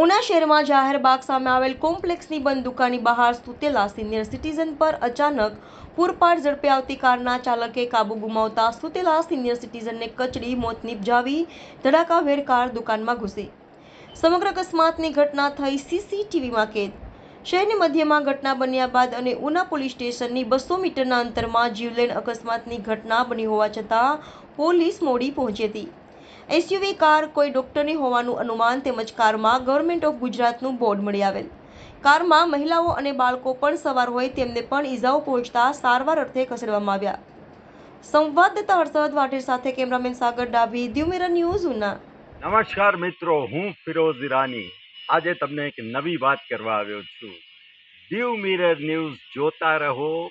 ઉના શહેરમાં જાહેર બાગ સામે આવેલ કોમ્પ્લેક્સની બંધ દુકાનની બહાર સૂતેલા સિનિયર સિટીઝન પર અચાનક પૂરપાટ ઝડપે આવતી કારના ચાલકે કાબુ ગુમાવતા સૂતેલા સિનિયર સિટીઝનને કચડી, મોત નિપજાવી ધડાકાભેર કાર દુકાનમાં ઘૂસી. સમગ્ર અકસ્માતની ઘટના થઈ સીસીટીવીમાં કેદ. શહેરની મધ્યમાં ઘટના બન્યા બાદ અને ઉના પોલીસ સ્ટેશનની બસો મીટરના અંતરમાં જીવલેણ અકસ્માતની ઘટના બની હોવા છતાં પોલીસ મોડી પહોંચી હતી. એસયુવી કાર કોઈ ડોક્ટરની હોવાનું અનુમાન તેમજ કારમાં ગવર્મેન્ટ ઓફ ગુજરાતનું બોર્ડ મળી આવેલ. કારમાં મહિલાઓ અને બાળકો પણ સવાર હોય તેમને પણ ઈજાઓ પહોંચતા સારવાર અર્થે ખસેડવામાં આવ્યા. સંવાદદાતા હર્ષદ વાઢેર સાથે કેમેરામેન સાગર ડાભી દ્યુમેરા ન્યૂઝ ઉના. નમસ્કાર મિત્રો, હું ફિરોઝ ઈરાની. આજે તમને એક નવી વાત કરવા આવ્યો છું. દીવ મિરર ન્યૂઝ જોતા રહો